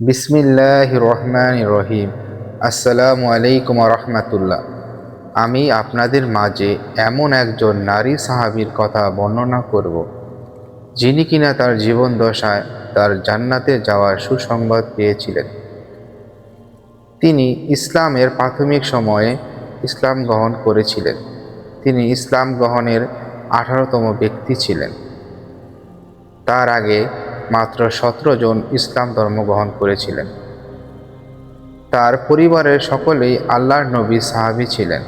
বিসমিল্লাহ রহমান রহিম আসসালামু আলাইকুম রহমাতুল্লাহ আমি আপনাদের মাঝে এমন একজন নারী সাহাবীর কথা বর্ণনা করব, যিনি কিনা তার জীবন দশায় তার জান্নাতে যাওয়ার সুসংবাদ পেয়েছিলেন। তিনি ইসলামের প্রাথমিক সময়ে ইসলাম গ্রহণ করেছিলেন। তিনি ইসলাম গ্রহণের আঠারোতম ব্যক্তি ছিলেন। তার আগে মাত্র সতেরো জন ইসলাম ধর্ম গ্রহণ করেছিলেন। তার পরিবারের সকলেই আল্লাহর নবী সাহাবী ছিলেন।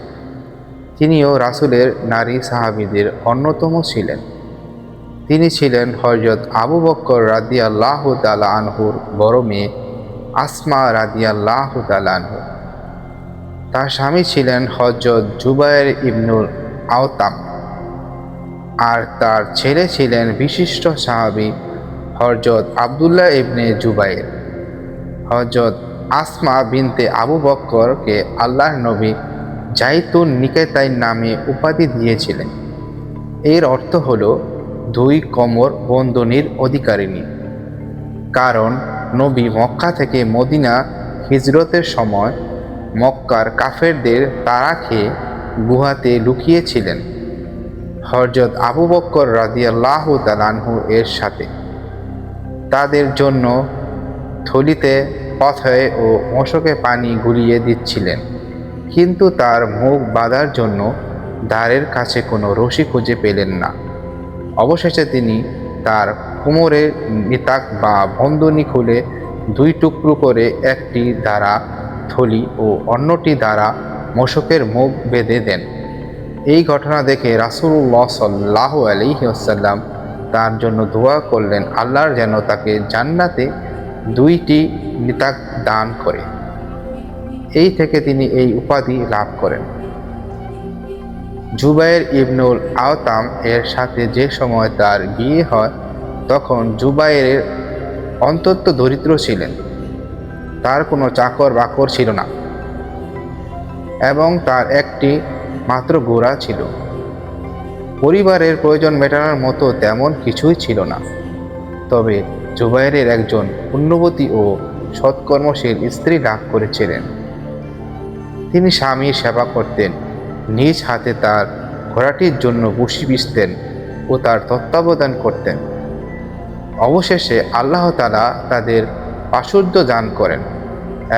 তিনিও রাসূলের নারী সাহাবীদের অন্যতম ছিলেন। তিনি ছিলেন হজরত আবু বক্কর রাদিয়াল্লাহ তালা আনহুর বড় মেয়ে আসমা রাদিয়াল্লাহ তালা আনহু। তার স্বামী ছিলেন হজরত জুবায়ের ইবনুল আওতাম। আর তার ছেলে ছিলেন বিশিষ্ট সাহাবী হরজত আবদুল্লাহ ইবনে জুবাইর। হজরত আসমা বিনতে আবু বক্করকে আল্লাহর নবী জাইতুন নিকেতাই নামে উপাধি দিয়েছিলেন। এর অর্থ হল দুই কমর বন্দনীর অধিকারিণী। কারণ নবী মক্কা থেকে মদিনা হিজরতের সময় মক্কার কাফেরদের তারা খেয়ে গুহাতে লুকিয়েছিলেন। হরজত আবু বক্কর রাদিয়াল্লাহু তালানহু এর সাথে তাদের জন্য থলিতে পথে ও মশকে পানি গুলিয়ে দিচ্ছিলেন। কিন্তু তার মুখ বাঁধার জন্য দ্বারের কাছে কোনো রশি খুঁজে পেলেন না। অবশেষে তিনি তার কোমরের নিতাক বা বন্ধনী খুলে দুই টুকরো করে একটি দ্বারা থলি ও অন্যটি দ্বারা মশকের মুখ বেঁধে দেন। এই ঘটনা দেখে রাসুল্লাহ সাল্লাহ আলহিহাসাল্লাম তার জন্য দোয়া করলেন আল্লাহর যেন তাকে জান্নাতে দুইটি নিতাক দান করে। এই থেকে তিনি এই উপাধি লাভ করেন। জুবাইর ইবনুল আওতাম এর সাথে যে সময় তার বিয়ে হয়, তখন জুবাইরের অন্তত দরিদ্র ছিলেন। তার কোনো চাকর বাকর ছিল না এবং তার একটি মাত্র গোড়া ছিল। পরিবারের প্রয়োজন মেটানোর মতো তেমন কিছুই ছিল না। তবে জুবাইরের একজন পুণ্যবতী ও সৎকর্মশীল স্ত্রী লাভ করেছিলেন। তিনি স্বামীর সেবা করতেন, নিজ হাতে তার ঘোড়াটির জন্য বসি বিছতেন ও তার তত্ত্বাবধান করতেন। অবশেষে আল্লাহ তালা তাদের প্রাচুর্য দান করেন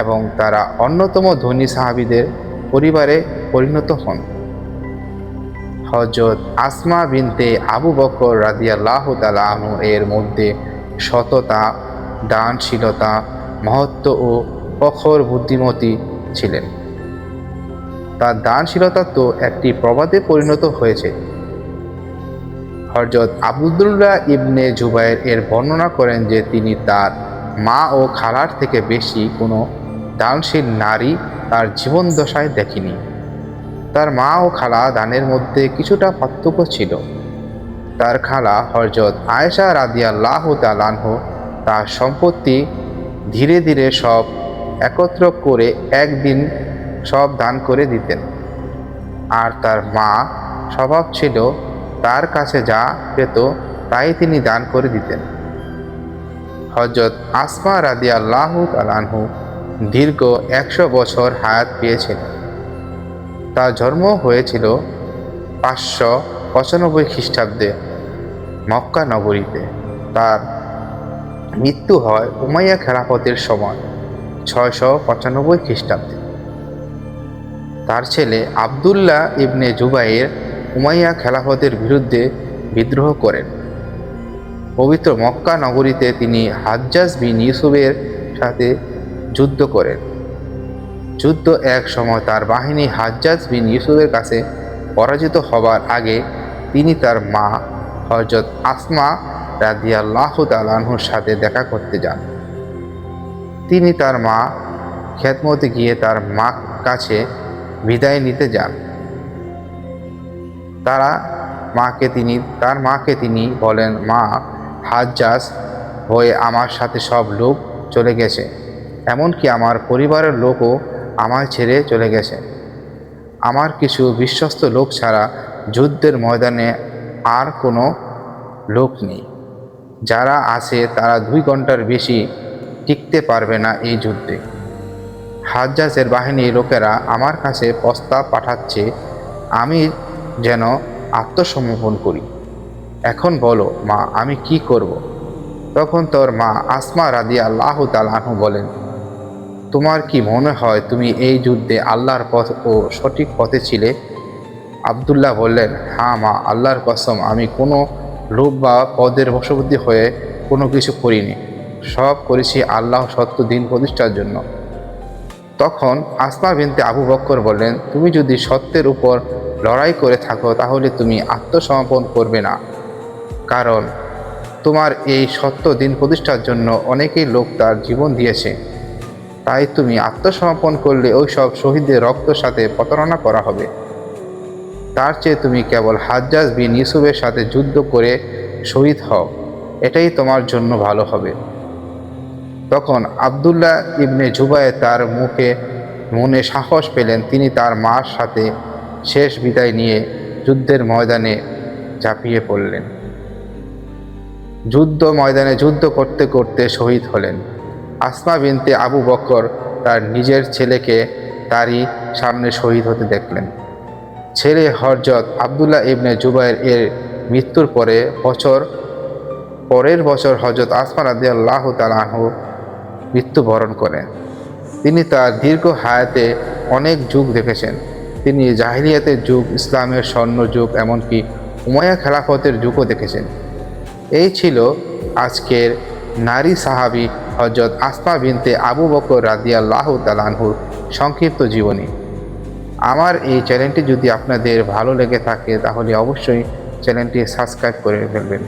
এবং তারা অন্যতম ধনী সাহাবিদের পরিবারে পরিণত হন। হজরত আসমা বিনতে আবু বকর রাদিয়াল্লাহ তালাহু এর মধ্যে সততা, দানশীলতা, মহত্ব ও অখর বুদ্ধিমতী ছিলেন। তার দানশীলতা তো একটি প্রবাদে পরিণত হয়েছে। হরজত আবদুল্লাহ ইবনে জুবাইর এর বর্ণনা করেন যে তিনি তার মা ও খালার থেকে বেশি কোনো দানশীল নারী তার জীবন দশায় দেখেনি। তার মা ও খালা দানের মধ্যে কিছুটা পার্থক্য ছিল। তার খালা হরজত আয়েশা রাদিয়াল্লাহ তালানহ তার সম্পত্তি ধীরে ধীরে সব একত্র করে একদিন সব দান করে দিতেন। আর তার মা স্বভাব ছিল, তার কাছে যা পেত তাই তিনি দান করে দিতেন। হজরত আসমা রাদি আল্লাহ তালানহু দীর্ঘ একশো বছর হায়াত পেয়েছিলেন। তার জন্ম হয়েছিল পাঁচশো পঁচানব্বই খ্রিস্টাব্দে মক্কা নগরীতে। তার মৃত্যু হয় উমাইয়া খেলাফতের সময়, ছয়শো পঁচানব্বই খ্রিস্টাব্দে। তার ছেলে আবদুল্লাহ ইবনে জুবাইয়ের উমাইয়া খেলাফতের বিরুদ্ধে বিদ্রোহ করেন। পবিত্র মক্কা নগরীতে তিনি হাজ্জাজ বিন ইউসুফের সাথে যুদ্ধ করেন। যুদ্ধ এক সময় তার বাহিনী হাজ্জাজ বিন ইউসুফের কাছে পরাজিত হবার আগে তিনি তার মা হজরত আসমা রাদিয়াল্লাহ তালাহুর সাথে দেখা করতে যান। তিনি তার মা খেতমতে গিয়ে তার মা কাছে বিদায় নিতে যান। তারা মাকে তিনি, তার মাকে তিনি বলেন, মা, হাজ্জাজ হয়ে আমার সাথে সব লোক চলে গেছে। এমনকি আমার পরিবারের লোকও আমায় ছেড়ে চলে গেছে। আমার কিছু বিশ্বস্ত লোক ছাড়া যুদ্ধের ময়দানে আর কোনো লোক নেই। যারা আছে তারা দুই ঘণ্টার বেশি টিকতে পারবে না এই যুদ্ধে। হাজ্জাজের বাহিনীর লোকেরা আমার কাছে প্রস্তাব পাঠাচ্ছে, আমি যেন আত্মসমর্পণ করি। এখন বলো, মা, আমি কি করব। তখন তোর মা আসমা রাদিয়া আল্লাহ তালাহু বলেন তোমার কি মনে হয় তুমি এই যুদ্ধে আল্লাহর পথ ও সঠিক পথে ছিলে? আবদুল্লাহ বললেন হ্যাঁ মা, আল্লাহর কসম, আমি কোনো লোভ বা পদের বশবর্তী হয়ে কোনো কিছু করিনি। সব করেছি আল্লাহ সত্য দিন প্রতিষ্ঠার জন্য। তখন আসমা বিনতে আবু বক্কর বললেন, তুমি যদি সত্যের উপর লড়াই করে থাকো, তাহলে তুমি আত্মসমর্পণ করবে না। কারণ তোমার এই সত্য দিন প্রতিষ্ঠার জন্য অনেকেই লোক তার জীবন দিয়েছে। তাই তুমি আত্মসমর্পণ করলে ওই সব শহীদদের রক্তের সাথে প্রতারণা করা হবে। তার চেয়ে তুমি কেবল হাজ্জাজ বিন ইউসুফের সাথে যুদ্ধ করে শহীদ হও। এটাই তোমার জন্য ভালো হবে। তখন আবদুল্লাহ ইবনে জুবায়ে তার মুখে মনে সাহস পেলেন, তিনি তার মার সাথে শেষ বিদায় নিয়ে যুদ্ধের ময়দানে ঝাঁপিয়ে পড়লেন। যুদ্ধ ময়দানে যুদ্ধ করতে করতে শহীদ হলেন। আসমা বিনতে আবু বকর তার নিজের ছেলেকে তারই সামনে শহীদ হতে দেখলেন। ছেলে হরজত আবদুল্লাহ ইবনে জুবাইর এর মৃত্যুর পরে বছর, পরের বছর হজরত আসমা রাদি আল্লাহ তালাহু মৃত্যুবরণ করেন। তিনি তার দীর্ঘ হায়াতে অনেক যুগ দেখেছেন। তিনি জাহিলিয়াতের যুগ, ইসলামের স্বর্ণ যুগ, এমনকি উমায়া খেলাফতের যুগও দেখেছেন। এই ছিল আজকের নারী সাহাবি হজরত আসমা বিনতে আবু বকর রাদিয়াল্লাহ তালানহুর সংক্ষিপ্ত জীবনী। আমার এই চ্যানেলটি যদি আপনাদের ভালো লেগে থাকে, তাহলে অবশ্যই চ্যানেলটি সাবস্ক্রাইব করে ফেলবেন।